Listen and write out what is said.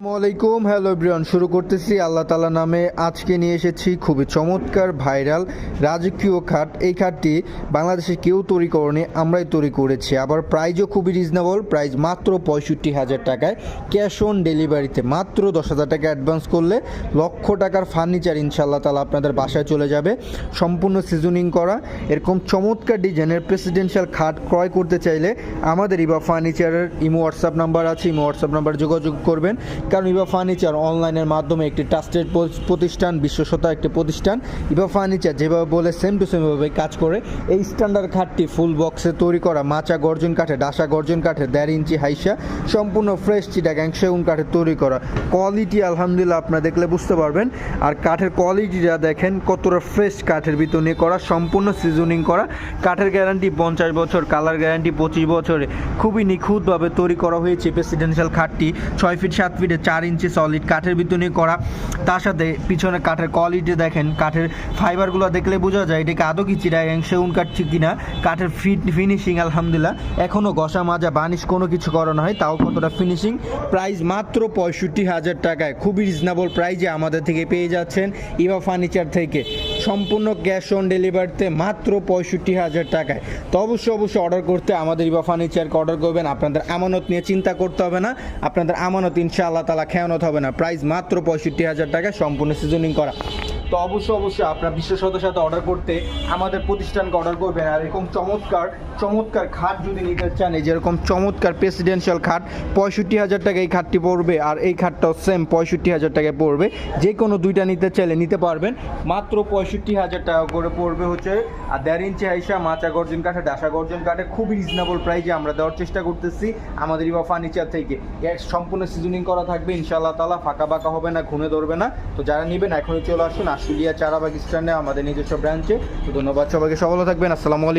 আসসালামাইকুম hello Brian শুরু করতেছি আল্লাহ তালা নামে। আজকে নিয়ে এসেছি খুবই চমৎকার, ভাইরাল, রাজকীয় খাট। এই খাটটি বাংলাদেশে কেউ তৈরি করেনি, আমরাই তৈরি করেছি। আবার প্রাইজও খুবই রিজনেবল প্রাইস মাত্র পঁয়ষট্টি হাজার টাকায়। ক্যাশ অন ডেলিভারিতে মাত্র দশ হাজার টাকা অ্যাডভান্স করলে লক্ষ টাকার ফার্নিচার ইনশাল্লাহ তালা আপনাদের বাসায় চলে যাবে। সম্পূর্ণ সিজনিং করা, এরকম চমৎকার ডিজাইনের প্রেসিডেন্সিয়াল খাট ক্রয় করতে চাইলে আমাদের ইবা ফার্নিচারের ইমো হোয়াটসঅ্যাপ নাম্বার আছে ইমো হোয়াটসঅ্যাপ নাম্বার যোগাযোগ করবেন। কারণ ইবা ফার্নিচার অনলাইনের মাধ্যমে একটি ট্রাস্টেড প্রতিষ্ঠান বিশ্বসতা একটি প্রতিষ্ঠান। ইভা ফার্নিচার যেভাবে বলে সেম টু সেমভাবে কাজ করে। এই স্ট্যান্ডার্ড খাটটি ফুল বক্সে তৈরি করা, মাচা গর্জন কাঠে, ডাসা গর্জন কাঠে, দেড় ইঞ্চি হাইসা, সম্পূর্ণ ফ্রেশ চিটাগাং সেগুন কাঠে তৈরি করা। কোয়ালিটি আলহামদুলিল্লাহ আপনারা দেখলে বুঝতে পারবেন। আর কাঠের কোয়ালিটিটা দেখেন, কতটা ফ্রেশ কাঠের ভিতর নিয়ে করা, সম্পূর্ণ সিজনিং করা। কাঠের গ্যারান্টি পঞ্চাশ বছর কালার গ্যারান্টি পঁচিশ বছরে। খুবই নিখুঁতভাবে তৈরি করা হয়েছে প্রেসিডেন্সিয়াল খাটটি। ছয় ফিট সাত ফিটে চার ইঞ্চি সলিড কাঠের নিয়ে করা। তার সাথে পিছনে কাঠের কোয়ালিটি দেখেন, কাঠের ফাইবারগুলো দেখলে বোঝা যায় এটাকে আদৌ কি চিরাগাং সেগুন কাঠ কিনা। কাঠের ফিট ফিনিশিং আলহামদুলিল্লাহ। এখনও ঘষা, মাজা বানিশ কোনো কিছু করানো হয় তাও কতটা ফিনিশিং প্রাইস মাত্র পঁয়ষট্টি হাজার টাকায়। খুবই রিজনেবল প্রাইজে আমাদের থেকে পেয়ে যাচ্ছেন ইভা ফার্নিচার থেকে। সম্পূর্ণ ক্যাশ অন ডেলিভারিতে মাত্র পঁয়ষট্টি হাজার টাকায়। তো অবশ্যই অবশ্যই অর্ডার করতে আমাদের ইবা ফার্নিচারকে অর্ডার করবেন। আপনাদের আমানত নিয়ে চিন্তা করতে হবে না। আপনাদের আমানত ইনশাআল্লাহ তালা খেয়ানত হবে না। প্রাইস মাত্র পঁয়ষট্টি হাজার টাকায় সম্পূর্ণ সিজনিং করা। তো অবশ্যই অবশ্যই আপনার বিশেষতার সাথে অর্ডার করতে আমাদের প্রতিষ্ঠানকে অর্ডার করবেন। আর এরকম চমৎকার চমৎকার খাট যদি নিতে চান, এই যেরকম চমৎকার প্রেসিডেন্সিয়াল খাট, পঁয়ষট্টি হাজার টাকা এই খাটটি পড়বে আর এই খাটটাও সেম পঁয়ষট্টি হাজার টাকায় পড়বে। যে কোনো দুইটা নিতে চাইলে নিতে পারবেন। মাত্র পঁয়ষট্টি হাজার টাকা করে পড়বে হচ্ছে, আর দেড় ইঞ্চি হাইসা মাচা গর্জন কাঠে, ডাসা গর্জন কাঠে খুবই রিজনেবল প্রাইজে আমরা দেওয়ার চেষ্টা করতেছি আমাদের ইবা ফার্নিচার থেকে। এর সম্পূর্ণ সিজনিং করা থাকবে, ইনশাআল্লাহ তালা ফাঁকা বাঁকা হবে না ঘুনে ধরবে না। তো যারা নেবেন, এখনই চলে আসুন আশুলিয়া চারা স্ট্যান্ডে আমাদের নিজস্ব ব্রাঞ্চে। তো ধন্যবাদ সবাইকে। সফল থাকবেন। আসসালামু আলাইকুম।